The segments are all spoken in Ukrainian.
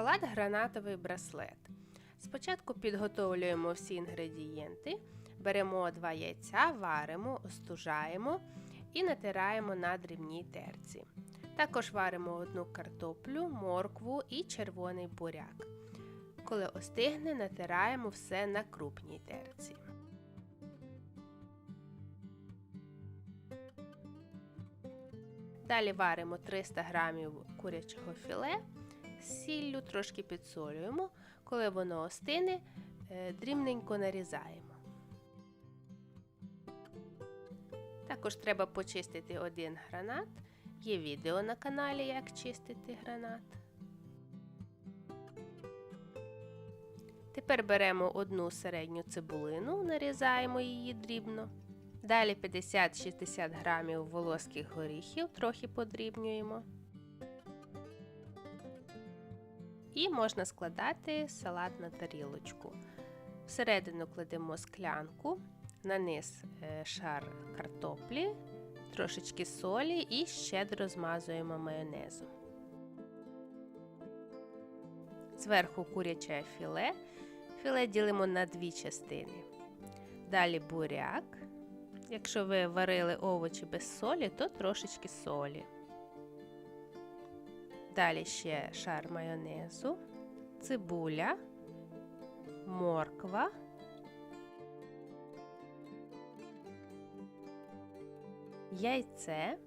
Салат гранатовий браслет. Спочатку підготовлюємо всі інгредієнти, беремо два яйця, варимо, остужаємо і натираємо на дрібній терці. Також варимо одну картоплю, моркву і червоний буряк. Коли остигне, натираємо все на крупній терці. Далі варимо 300 г курячого філе сіллю, трошки підсолюємо. Коли воно остине, е, дрібненько нарізаємо. Також треба почистити один гранат. Є відео на каналі, як чистити гранат. Тепер беремо одну середню цибулину, нарізаємо її дрібно. Далі 50-60 грамів волоських горіхів, трохи подрібнюємо. І можна складати салат на тарілочку. Всередину кладемо склянку, на низ е, шар картоплі, трошечки солі і щедро змазуємо майонезом. Зверху куряче філе. Філе ділимо на дві частини. Далі буряк. Якщо ви варили овочі без солі, то трошечки солі. Далі ще шар майонезу, цибуля, морква. Яйце.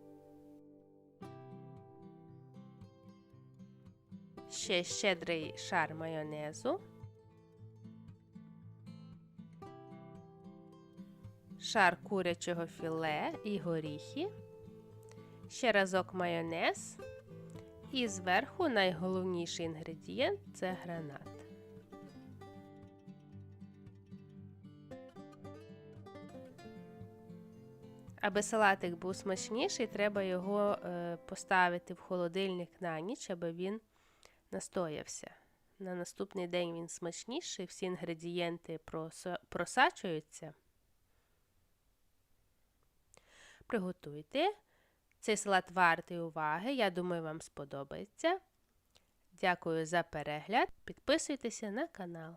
Ще щедрий шар майонезу. Шар курячого філе і горіхи. Ще разок майонез. І зверху найголовніший інгредієнт це гранат. Аби салатик був смачніший, треба його е, поставити в холодильник на ніч, аби він настоявся. На наступний день він смачніший, всі інгредієнти просачуються. Приготуйте. Цей салат вартий уваги. Я думаю, вам сподобається. Дякую за перегляд. Підписуйтеся на канал.